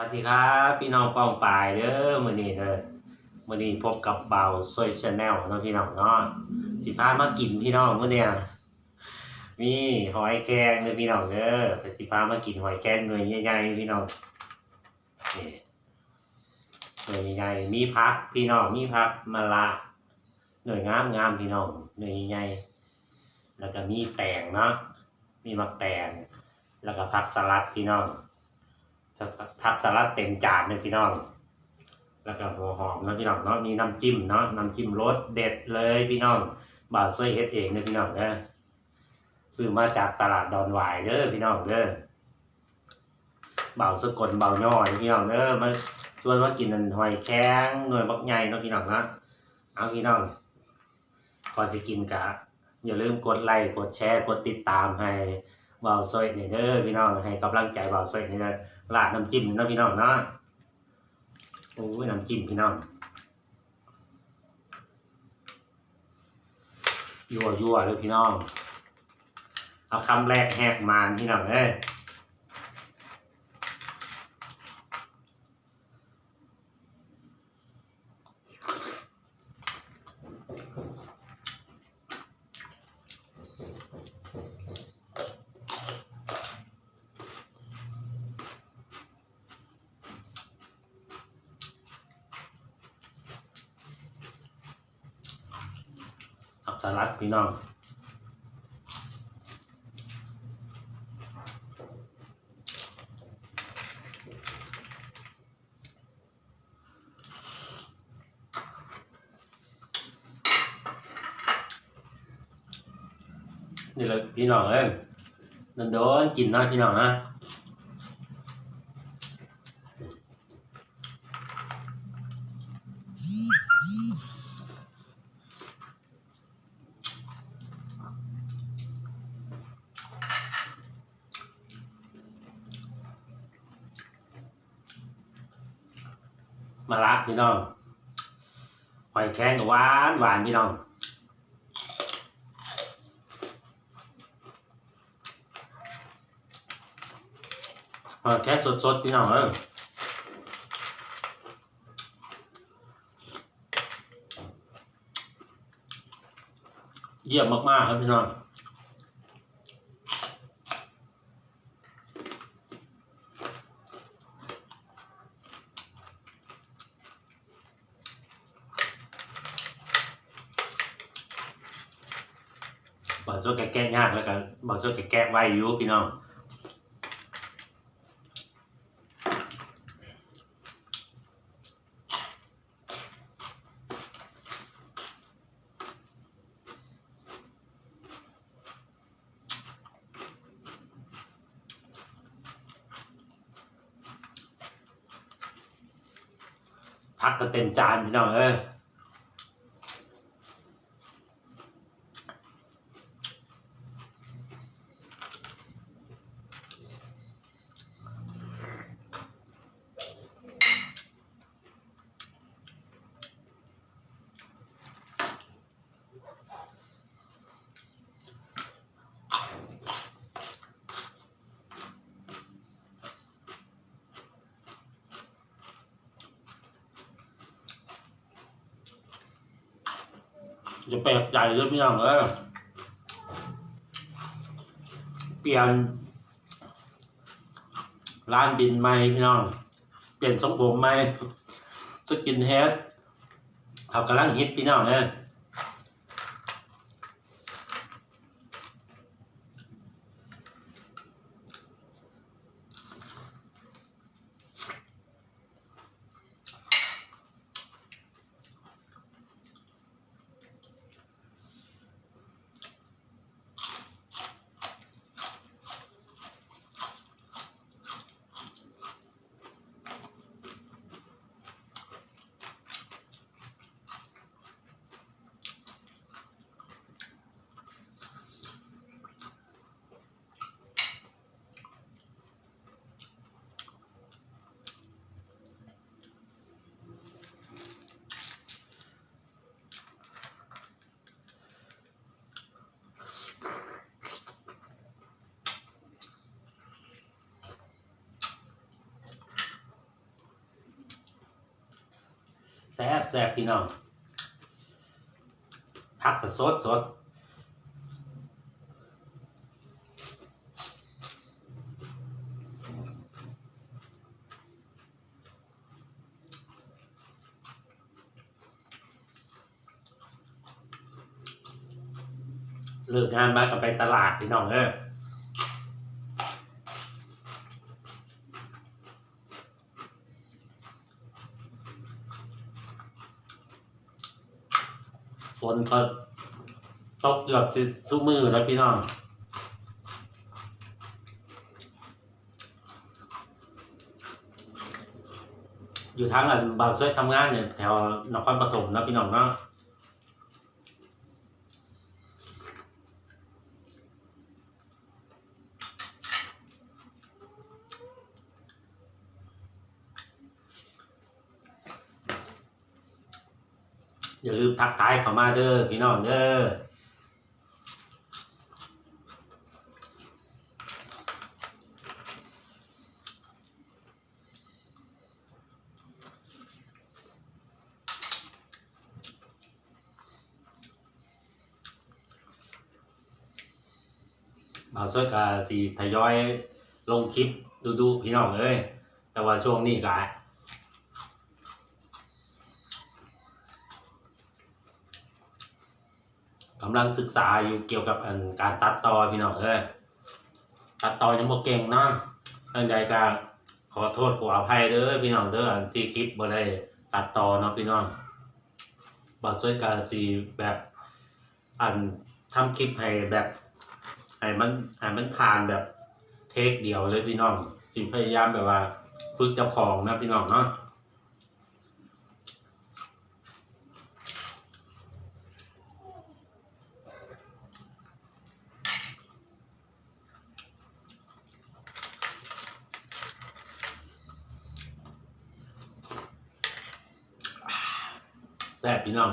วัสดีครับ พี่น้องป้องปายเด้อมื้อนี้เด้อมื้อนี้พบกับเบาโซยชาแนลเนาะพี่น้องเนาะสิพามากินพี่น้องมื้อเนี้ยมีหอยแครงเด้อพี่น้องเด้อสิพามากินหอยแครงหน่วยใหญ่ๆพี่น้องนี่หน่วยใหญ่ๆมีผักพี่น้องมีผักมะละหน่วยงามๆพี่น้องหน่วยใหญ่ๆแล้วก็มีแตงเนาะมีมักแตงแล้วก็ผักสลัดพี่น้อง ผักสลัดเต็มจานเลยพี่น้อง แล้วก็หัวหอมนะพี่น้องเนาะมีน้ำจิ้มเนาะน้ำจิ้มรสเด็ดเลยพี่น้องบ่าวซวยเฮ็ดเองเด้อพี่น้องเด้อซื้อมาจากตลาดดอนหวายเด้อพี่น้องเด้อบ่าวสกลบ่าวย่อยพี่น้องเด้อมาชวนมากินนันหอยแข้งหน่วยบักใหญ่เนาะพี่น้องเนาะเอาพี่น้องก่อนจะกินกะอย่าลืมกดไลค์กดแชร์กดติดตามให้ บาซวยนี่เด้อพี่น้องให้กำลังใจบาซวยนี่นะราดน้ำจิ้มนะพี่น้องเนาะโอ้ยน้ำจิ้มพี่น้องยั่วยั่วเลยพี่น้องเอาคำแรกแหกมานพี่น้องเอ้ย สลัดพี่น้องนี่เลยพี่น้องเอ้ยโดนๆกินน้อยพี่น้องนะ มาละพี่น้องหอยแครงก็หวานหวานพี่น้องเออแค่สดๆพี่น้องเออเยี่ยมมากๆครับพี่น้องบอสโซแกะแกะ ยากแล้วกันบอสโซแกะแกะไว้อยู่พี่น้องพักก็เต็มจานพี่น้องเอ้ย จะแปลกใจเลยพี่น้องเอ้ยเปลี่ยนร้านบินใหม่พี่น้อง เปลี่ยนทรงผมใหม่สกินเฮดเขากำลังฮิตพี่น้องเอ้ย อ แซ่บแซ่บพี่น้องผักก็สดสดเลิกงานมาก็ไปตลาดพี่น้องเอ้ย นก็ตกเกือบสิสุมือแล้วพี่น้องอยู่ทางอันบางช่วยทำงานเนี่ยแถวนครปฐมนะพี่น้องเนาะ อย่าลืมทักทายเข้ามาเด้อพี่น้องเด้อบ่าวช่วยกาสีทยอยลงคลิปดูดูๆพี่น้องเอ้ยแต่ว่าช่วงนี้ก กำลังศึกษาอยู่เกี่ยวกับอันการตัดต่อพี่น้องเอ้ยตัดต่อยังบ่เก่งเนาะอันใดก็ขอโทษขออภัยเด้อพี่น้องเด้อที่คลิปบ่ได้ตัดต่อเนาะพี่น้องบ่ช่วยกันสิแบบอันทำคลิปให้แบบให้มันให้มันผ่านแบบเทคเดียวเลยพี่น้องสิพยายามแบบว่าฝึกเจ้าของนะพี่น้องเนาะ ซ่บพี่น้อง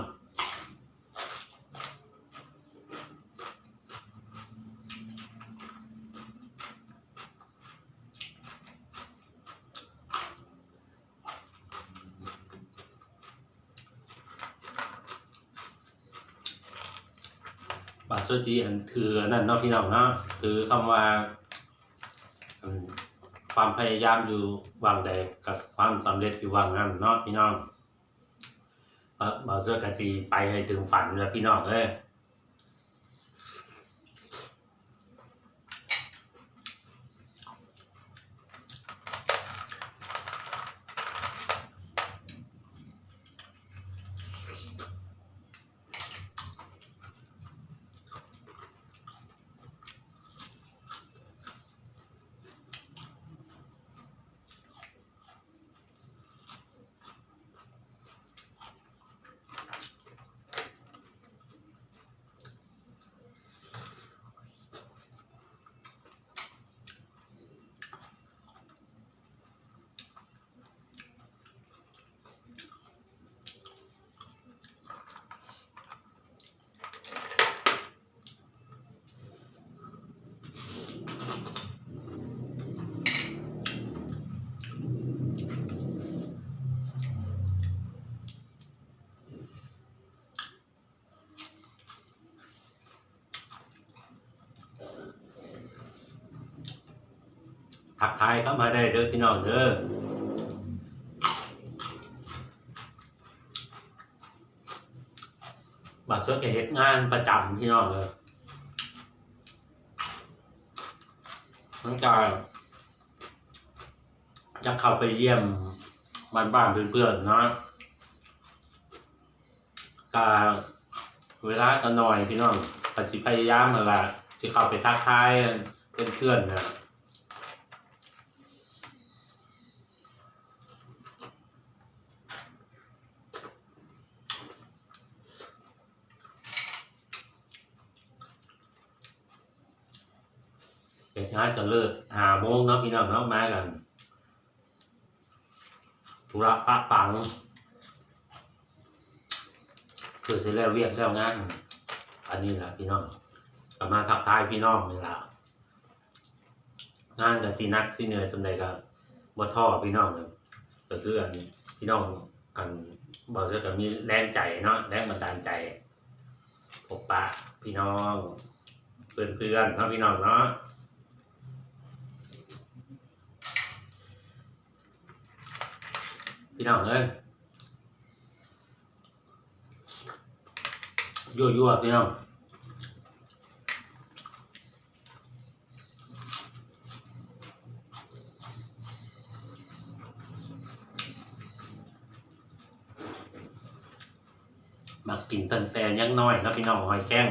บาทโซจีอันคืออันนั่นนาะพี่น้องเนาะคือคำว่า ความพยายามอยู่วางใดกับความสำเร็จอยู่วางนั้นเนาะพี่น้อง บาบาเสื้อกะจีไปให้ถึงฝันแล้วพี่น้องเอ้ย ทักทายเข้ามาได้เด้อพี่น้องเด้อบาทเสื้อแกเฮ็ดงานประจำพี่น้องเลยตั้งแต่จะเข้าไปเยี่ยมบ้านบ้านเพื่อนๆนะกาเวลาก็น้อยพี่น้องปฏิพยายามนั่นล่ะสิเข้าไปทักทายเป็นเพื่อนๆนะ งานก็เลิกหาโมงเนาะพี่น้องเนาะมากันธุระปะปังเพื่อเสร็จแล้วเรียกแล้วงานอันนี้แหละพี่น้องก็มาทักทายพี่น้องนี่แหละงานกับสีนักสีเหนื่อยสำใดกับบ่ท่อพี่น้องเลยก็คืออันนี้พี่น้องอันบอกจะก็มีแรงใจเนาะแรงบันดาลใจพบปะพี่น้องเพื่อนเพื่อนๆเนาะพี่น้องเนาะ พี่น้องเอ้ยยั่วยั่วๆพี่น้องมากินตั้งแต่ยังน้อยนะพี่น้องหอยแข้ง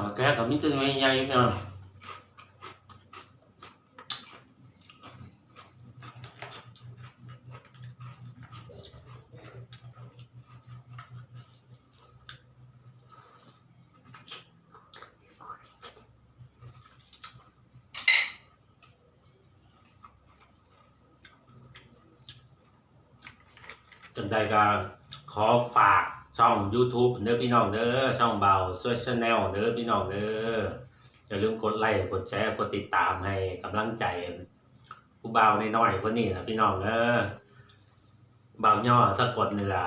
หอยแข้งกับมิตรให ช่อง YouTube เด้อพี่น้องเด้อช่องเบาสวยชาแนลเด้อพี่น้องเด้ออย่าลืมกดไลค์กดแชร์กดติดตามให้กำลังใจผู้เบาในน้อยคนนี้นะพี่น้องเด้อเบาย่อสะกดนี่ละ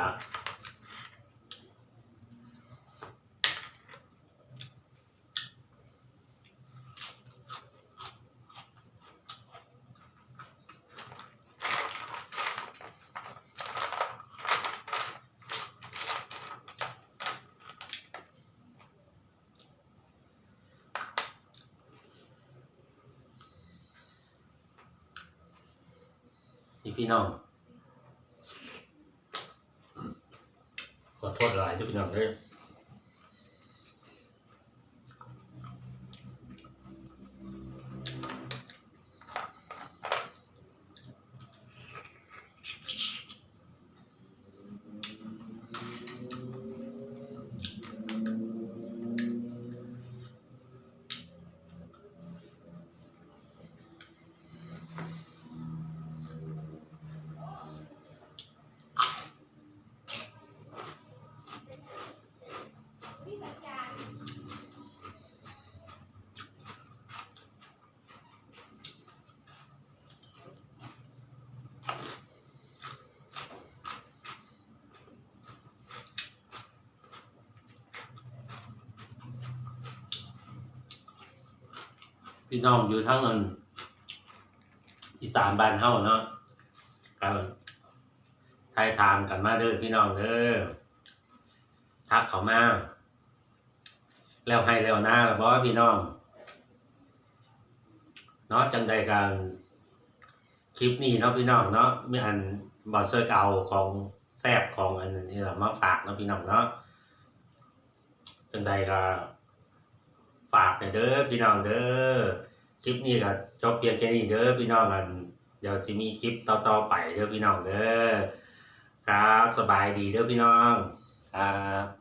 นี่พี่น้องขอโทษหลายที่พี่น้องเด้อ พี่น้องอยู่ทั้งนั้นอีสานบ้านเฮาเนาะก็ทายถามกันมาเด้อพี่น้องเด้อทักเขามาแล้วให้แล้วหน้าแล้วบ่พี่น้องเนาะจังใดกันคลิปนี้เนาะพี่น้องเนาะมีอันบอสเซอร์เก่าของแซบของอันนี้แหละมาฝากเนาะพี่น้องเนาะจังใดก็ ฝากเด้อพี่น้องเด้อคลิปนี้ก็จบเพียงแค่นี้เด้อพี่น้องกันเดี๋ยวจะมีคลิปต่อๆไปเด้อพี่น้องเด้อครับสบายดีเด้อพี่น้องครับ